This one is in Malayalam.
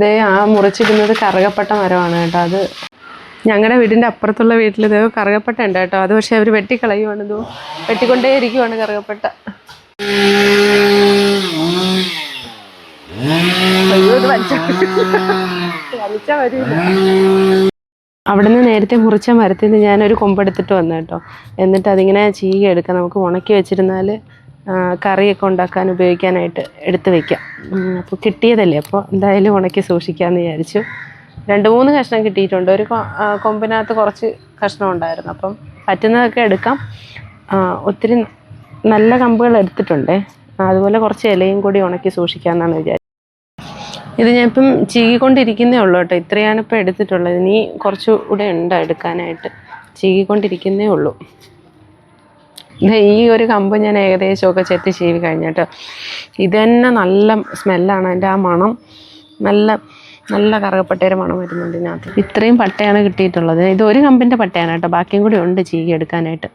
ദേ ആ മുറിച്ചിരുന്നത് കറുകപ്പട്ട മരമാണ് കേട്ടോ അത്. ഞങ്ങളുടെ വീടിന്റെ അപ്പുറത്തുള്ള വീട്ടിൽ ഇതേ കറുകപ്പട്ട ഉണ്ട് കേട്ടോ. അത് പക്ഷേ അവർ വെട്ടിക്കളയുവാണ് ഇതോ വെട്ടിക്കൊണ്ടേ ഇരിക്കുവാണ് കറുകപ്പട്ട അവിടുന്ന് നേരത്തെ മുറിച്ച മരത്തിൽ നിന്ന് ഞാനൊരു കൊമ്പെടുത്തിട്ട് വന്നു കേട്ടോ. എന്നിട്ട് അതിങ്ങനെ ചീകെടുക്കാം നമുക്ക് ഉണക്കി വെച്ചിരുന്നാൽ കറിയൊക്കെ ഉണ്ടാക്കാൻ ഉപയോഗിക്കാനായിട്ട് എടുത്ത് വെക്കാം. അപ്പോൾ കിട്ടിയതല്ലേ? അപ്പോൾ എന്തായാലും ഉണക്കി സൂക്ഷിക്കാമെന്ന് വിചാരിച്ചു. രണ്ട് മൂന്ന് കഷ്ണം കിട്ടിയിട്ടുണ്ട്. ഒരു കൊമ്പിനകത്ത് കുറച്ച് കഷ്ണം ഉണ്ടായിരുന്നു. അപ്പം പറ്റുന്നതൊക്കെ എടുക്കാം. ഒത്തിരി നല്ല കമ്പുകൾ എടുത്തിട്ടുണ്ട്. അതുപോലെ കുറച്ച് ഇലയും കൂടി ഉണക്കി സൂക്ഷിക്കാമെന്നാണ് വിചാരിച്ചത്. ഇത് ഞാൻ ഇപ്പം ചീകിക്കൊണ്ടിരിക്കുന്നേ ഉള്ളൂ കേട്ടോ. ഇത്രയാണ് ഇപ്പോൾ എടുത്തിട്ടുള്ളത്. ഇനി കുറച്ചുകൂടെ ഉണ്ട് എടുക്കാനായിട്ട്? ചീകിക്കൊണ്ടിരിക്കുന്നേ ഉള്ളൂ. ഈ ഒരു കമ്പ് ഞാൻ ഏകദേശമൊക്കെ ചെത്തി ചീവി കഴിഞ്ഞിട്ട് ഇത് തന്നെ നല്ല സ്മെല്ലാണ് അതിന്റെ ആ മണം. നല്ല നല്ല കറുകപ്പട്ടയുടെ മണം വരുന്നുണ്ട് ഇതിനകത്ത്. ഇത്രയും പട്ടയാണ് കിട്ടിയിട്ടുള്ളത്. ഇത് ഒരു കമ്പിന്റെ പട്ടയാണ് കേട്ടോ. ബാക്കിയും കൂടി ഉണ്ട് ചീകി എടുക്കാനായിട്ട്.